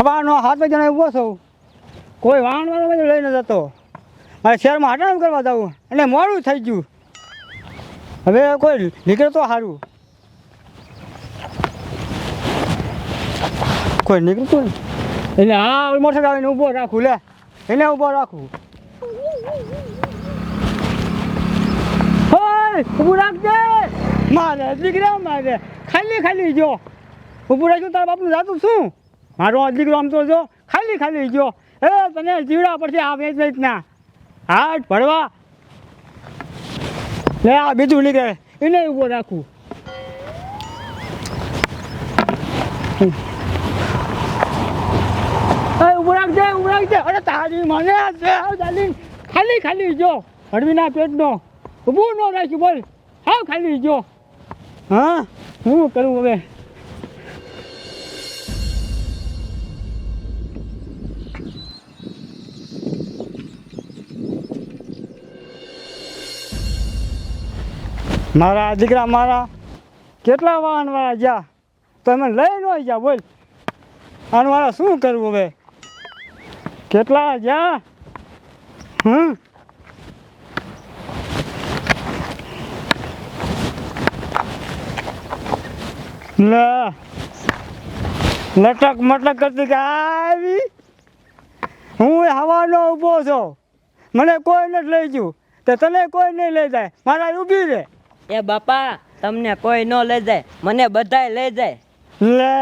ખવાનો હાથ વાગ્યાનો ઊભો છું. કોઈ વાહન વાળો બધું લઈને જતો. મારે શહેરમાં હટાણ કરવા જવું. અને મોડું થઈ ગયું. હવે કોઈ નીકળે તો સારું કોઈ નીકળતું એટલે હા મોટર આવીને ઊભો રાખું, લે. એને ઊભો રાખું. ઊભું રાખજે. મારે, દીકરા મારે. ખાલી ખાલી જો. ઊભું રાખ્યું તારા બાપનું જાતું શું? મારો દીકરો આમ તો જો ખાલી ખાલી જો એ તને જીવડા પડશે આ વેચ વેચ ના હાટ ભરવા. લે, આ બીજું નીકળે. એને ઊભો રાખું. ઊભું રાખજે ઊભું રાખજે અરે, તારી મને ચાલી ખાલી ખાલી જો હળવીના પેટનો. ઊભું ન રાખ્યું, બોલ. હાવ ખાલી જો હા? હું કરું હવે? મારા દીકરા મારા કેટલા વાહન વાળા જ્યાં તો એમને લઈ ન ગયા, બોલ. આનું મારે શું કરવું હવે? કેટલા જ્યાં હમ? લટક મટક કરતી કે આવી? હું હવાનો ઊભો છું. મને કોઈ નથી લઈ ગયું. તો તને કોઈ નહીં લઈ જાય. મારા ઊભી રે એ બાપા તમને કોઈ ન લઈ જાય મને બધાય લઈ જાય. લે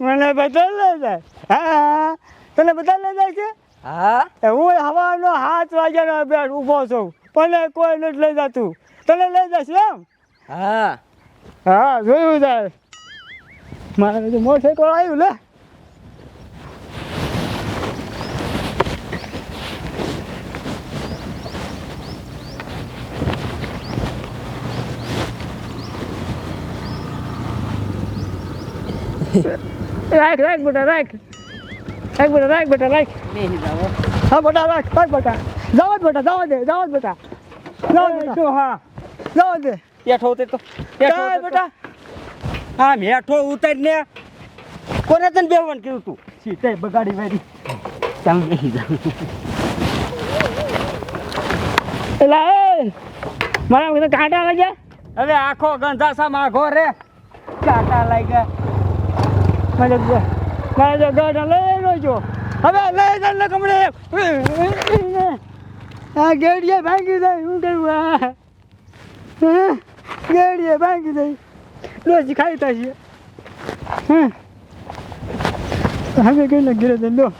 મને બધા લઈ જાય. હા તને બધા લઈ જાય છે હા? હું હવાનો હાથ વાગ્યાનો અભ્યાસ ઊભો છું પણ કોઈ નથી લઈ જતું. તને લઈ જશે એમ? હા. હા જોયું જાય. મારે મોટો મોટરસાઇકલ આવ્યું લે. રાખ રાખ બેટા રાખ રાખ બેટા રાખ બેટા રાખ હા બેટા રાખ રાખ બેટા જાવ જ બેટા જાવ દે જાવ જ બેટા જાવ દે શું હા? જાવ દે બેઠો તે તો. કાંઈ બેટા હા બેઠો ઉતર ને કોને તને બેહવાનું કીધું તું? સીટે બગાડી વાળી. તમે બેસી જાઓ એલા એ મારા કાંટા લાગ્યા. હવે આખો ગંધાસા માઘો રે. કાંટા લાગ્યા. મારે મારે ગાડા લઈ લો હવે લઈ જાય ને કમળે આ ગેડીએ ભાંગી જાય શું કરવું આ? ગેડીએ ભાંગી જાય. ડોસી ખાઈ થશે હમ. હવે કઈ ઘેરે જઈને લો.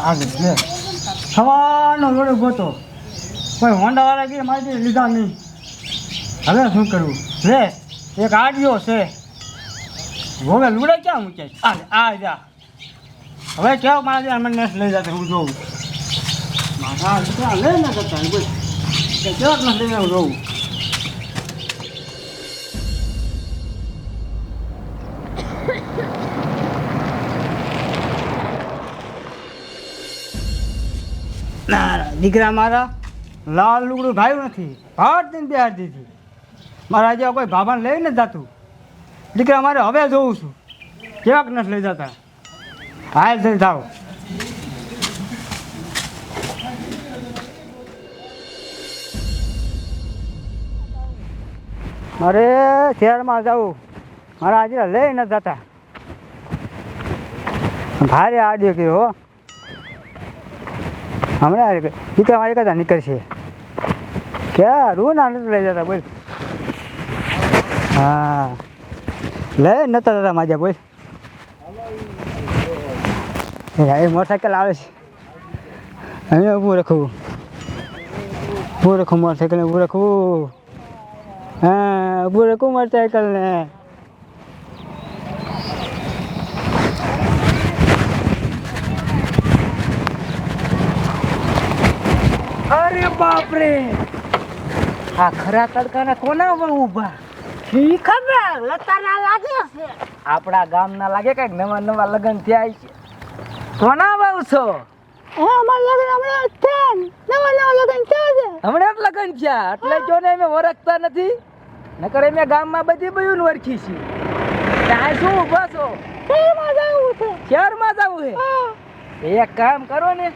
આગળ સવારનો લોડો ગોતો. કોઈ હોન્ડાવાળા કે મારી લીધા નહીં. હવે શું કરવું? રે એક આડિયો છે. હવે લુડે ક્યાં મૂકે? આ આ જા. હવે કેવો મારા જે મને લઈ જતા હું જોઉં. મારા દીકરા કેવાક નથી હું જોઉં. ના, દીકરા મારા. લાલ લુગડું ભાઈ નથી. ભાટ દઈને બિહાર દીધી. મારા જેવા કોઈ ભાભાને લઈ નથી જતું. દીકરા મારે હવે જોઉં છું. કેવાક નથી લઈ જતા? હાલ થઈ જાઓ મારે શહેરમાં જવું. મારા આજે લઈ ન જતા. ભારે આડ્યો કે હો. હમણાં દીકરા મારી કદા નીકળશે. ક્યાં રૂ ના નથી લઈ જતા બોલ. હા. લઈ નતા જતા માજા બોલ. એ મોટરસાઇકલ આવે છે. અહીં ઊભું રાખવું. ઊભું રાખવું મોટરસાઇકલ ઊભું રાખવું. હા, ઊભું રાખવું મોટરસાઇકલ ને અરે બાપ રે આ ખરા તડકાના કોના પર ઊભા? ઈ ખબર? લતાના લાગે છે. આપણા ગામના લાગે કંઈક નવા નવા લગ્ન થયા છે. કોના બહુ છો? એ અમારા લગ્ન હમણાં થયા નવા નવા લગ્ન થયા છે. હમણાં જ લગન થયા? એટલે જો ને અમે ઓળખતા નથી? નકર અમે ગામમાં બધી બયું ઓળખી છે. ત્યાં શું ઊભા છો? શહેરમાં જવું છે. શહેરમાં જવું છે? એક કામ કરો ને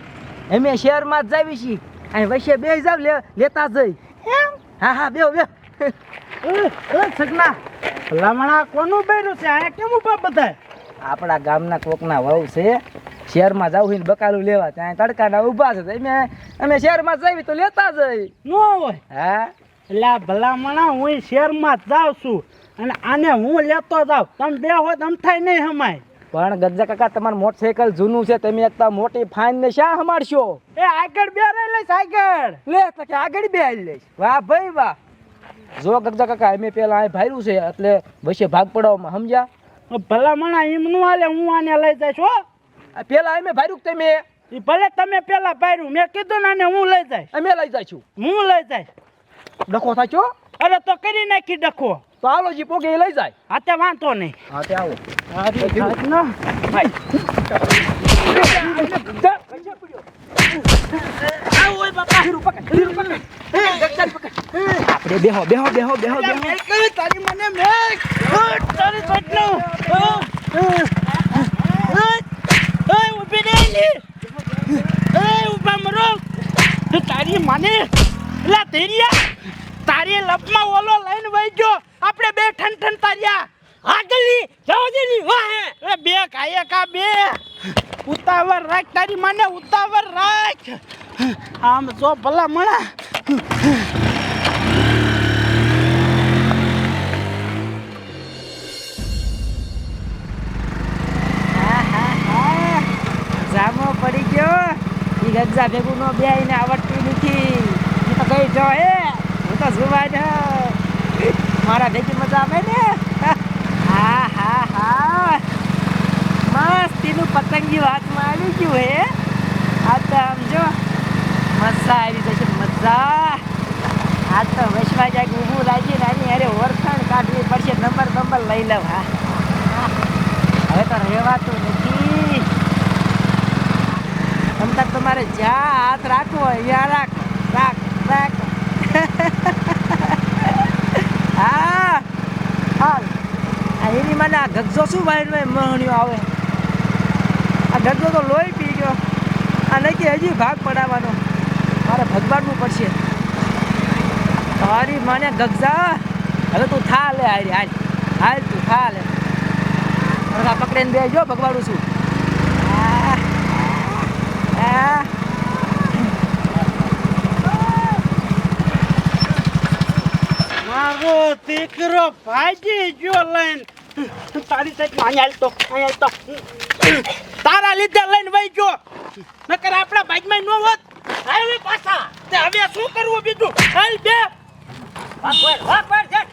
અમે શહેરમાં જ જાવી છીએ. અહીં વચ્ચે બે જાવ લે લેતા જઈ. એમ? હા હા બેહો બે એ એ સગના ભલામણા કોનું બેરું છે? આ કેમ ઊભા બધાય? આપણા ગામના કોકના વહુ છે. શહેરમાં જાવ હોય બકાલું લેવા. ત્યાં તડકાના ઊભા છે. અમે અમે શહેરમાં જઈએ તો લેતા જઈ ન હોય. હા? એટલે આ ભલામણા હું શહેરમાં જાઉં છું. અને આને હું લેતો જાઉં. તમે બે હોય તો થાય નહીં હમાય. પણ ગજા કાકા તમારું મોટરસાયકલ જૂનું છે તમે એક તો મોટી ફાઇન ને શા હમાડશો? એ આગળ બે રહી લઈશ આગળ. લે તો કે આગળ બે આવી લઈશ. વાહ ભાઈ વાહ. જો ગજા કાકા અમે પેલા અહીં ભાર્યું છે એટલે વચ્ચે ભાગ પડાવવામાં સમજ્યા ભલામણા એમ નું હાલે હું આને લઈ જઈશ હો. આ પેલા અમે ભાર્યું તમે? એ ભલે તમે પેલા પાડ્યું મેં કીધું ને આને હું લઈ જાય અમે લઈ જઈશું. હું લઈ જાય ડખો થાચો અરે તો કરી નાખી ડખો. તો હાલો જી પોગે લઈ જાય. હા તે વાંધો નહીં. હા તે આવો. આપણે બેહો બેહો બેહો બેહો બેહો. તારી મને મેં તારી પેટનું ઊભી રહેલી એ ઊભા મરો. તારી મને. એલા તેરિયા તારી લપમાં ઓલો લઈને વહી ગયો. આપણે બે ઠન ઠન તાર્યા આગળની જાઓ વાહે એ બે કાયે કા બે? ઉતાવળ રાખ, તારી મને ઉતાવળ રાખ. આમ જો ભલા મણા. પતંગિયું હાથમાં આવી ગયું હે. આ તો આમ જો મજા આવી જશે, મજા. આ તો વસવા જાય ઊભું રાખી નાની અરે ઓળખાણ કાઢવી પડશે. નંબર નંબર લઈ લઉં, હા. હવે તો રહેવાતું નથી. તમતાર તમારે જ્યાં હાથ રાખવો ત્યાં રાખ રાખ રાખ. હા. હા એની મને આ ગગજો શું ભાઈ મહણ્યો આવે. આ તો લોહી પી ગયો. આ નક્કી હજી ભાગ પડાવવાનો. મારે ભગવાનનું પડશે. તારી મને ગગજા. હવે તું થા લે હારી, હાલ. હાલ તું થા લે. આ પકડીને બે જો ભગવાડું છું આ મારો દીકરો ભાજી જો લઈને. તારી સાઈડ અહીંયા તો અહીંયા તો તારા લીધે લઈને વહી ગયો. નકર આપણા ભાગમાં નો હોત. હાલ પાછા. તે હવે શું કરવું બીજું? હાલ બે. વાહ વાહ વાહ વાહ જા.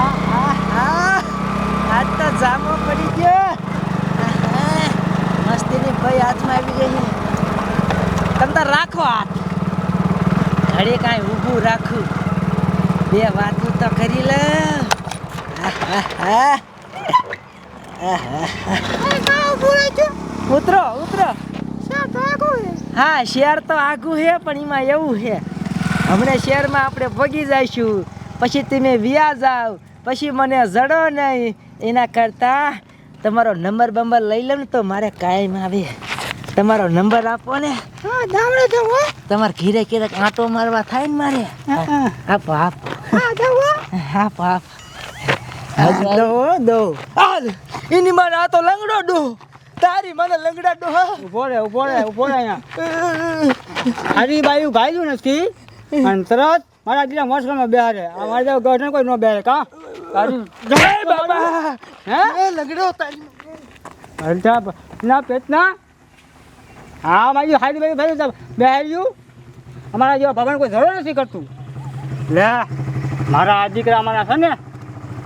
આ આ આ આજ તો જામો પડી ગયો. મસ્તીની ભાઈ હાથમાં આવી ગઈ તમે રાખો હાથ. ઘડી કાંઈ ઊભું રાખું. બે વાતું તો કરી લે. ઉતરો ઉતરો. હા શેર તો આઘું છે પણ એમાં એવું છે હમણાં શેરમાં આપણે ભોગી જઈશું. પછી તમે વ્યા જાવ. પછી મને જડો નહીં. એના કરતાં તમારો નંબર બંબર લઈ લો ને તો મારે કાયમ આવે. તમારો નંબર આપો ને. તમારે ઘીરે ઘીરે આંટો મારવા થાય ને મારે? હા આપો આપો. આપો આપો. દો દો હાલ એની મારે આ તો લંગડો ડો. તારી મને લંગડા ડો ઊભો રે ઊભો રે ઊભો રે અહીંયા. આરી બાયું ગાયું નથી અને તરત મારા દીકરા મોસમાં બેહારે આ મારા જેવો ગઢ કોઈ નો બેહારે કા? તારી જય બાબા. હે? લંગડો તારી અલ્ટા ના પેટના? હા મારી હારી ભાઈ ભાઈ બેહાર્યું અમારા જેવા ભગવાન કોઈ જરૂર નથી કરતું. લે મારા આ દીકરા અમારા છે ને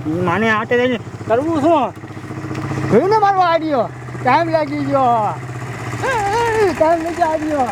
માને આટે જઈને કરવું શું? જોયું ને મારો આડિયો ટાઈમ લાગી ગયો. ટાઈમ લાગી આવ્યો.